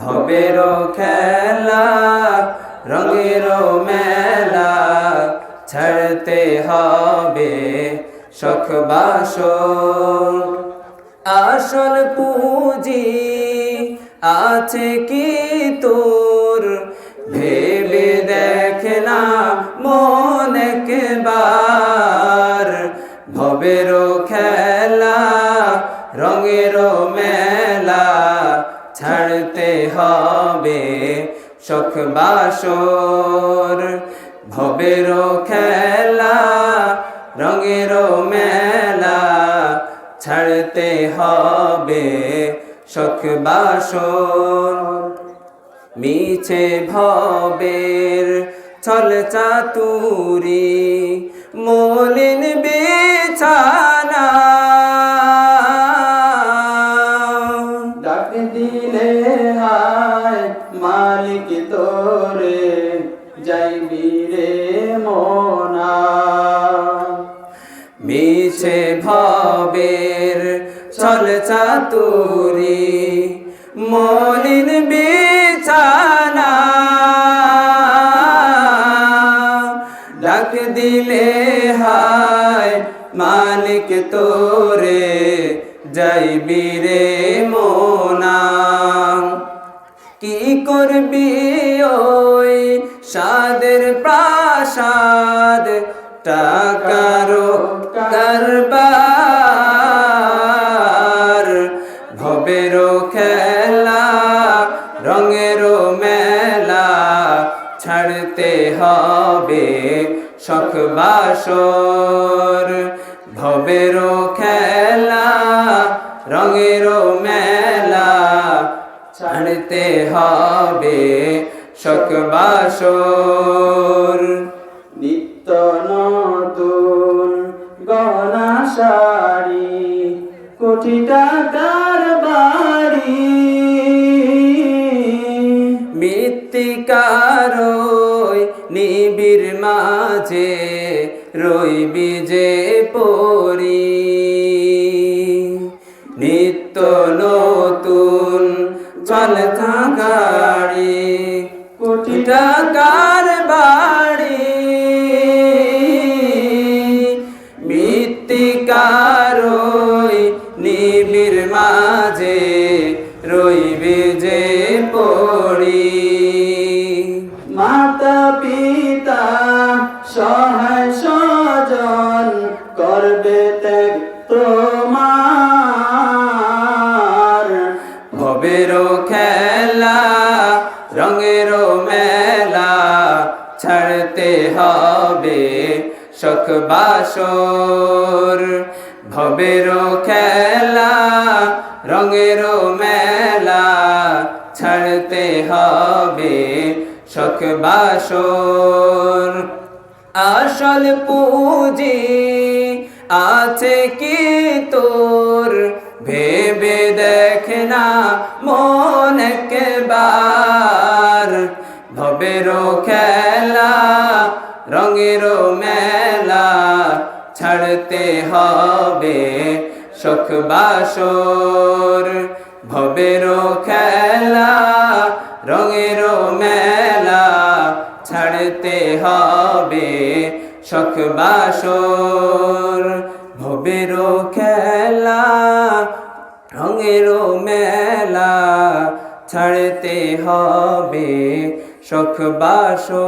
ভবেরও খেলা রঙেরও মেলা ছাড়তে হবে শখ বাসর। আসল পুঁজি আছে কি তোর? ভেবে দেখ না মন একবার। ভবেরও খেলা রঙেরও মেলা ছাড়তে হবে। শখ বাসর ভবেরও খেলা রঙেরও মেলা ছাড়তে হবে। শখ বাসর, মিছে ভবের চল চাতুরি, মলিন বিছানা মালিক তোরে যাইবি রে মোনা। মিছে ভবের ছল চাতুরি, মলিন বিছানা। ডাক দিলে হায় মালিক তোরে যাইবি রে মোনা। কি করবি ওই সাদের প্রাসাদ? টাকারো কারবার ভবেরও খেলা রঙেরও মেলা ছাড়তে হবে শখ বাসর। ভবেরও খেলা রঙেরও ছাড়তে হবে শখ বাসর নিত্য নতুন গহনা শাড়ি কোটি টাকার বাড়ি। মৃত্তিকার নিবিড় মাঝে রইবি যে পরি। নিত্য নতুন চল গাড়ি কোটি টাকার বাড়ি। মৃত্তিকার নিবিড় মাঝে রইবে যে পড়ি। মাতা পিতা সহায় ছাড়তে হবে। শখ বাসর ভবেরও খেলা রঙেরও মেলা ছাড়তে হবে। শখ বাসর, আসল পুঁজি আছে কি তোর? ভেবে দেখ না মন একবার। ভবেরও খেলা রঙেরও মেলা ছাড়তে হবে শখ বাসর ভবেরও খেলা রঙেরও মেলা ছাড়তে হবে শখ বাসর ভবেরও খেলা রঙেরও মেলা ছাড়তে হবে সখবাসো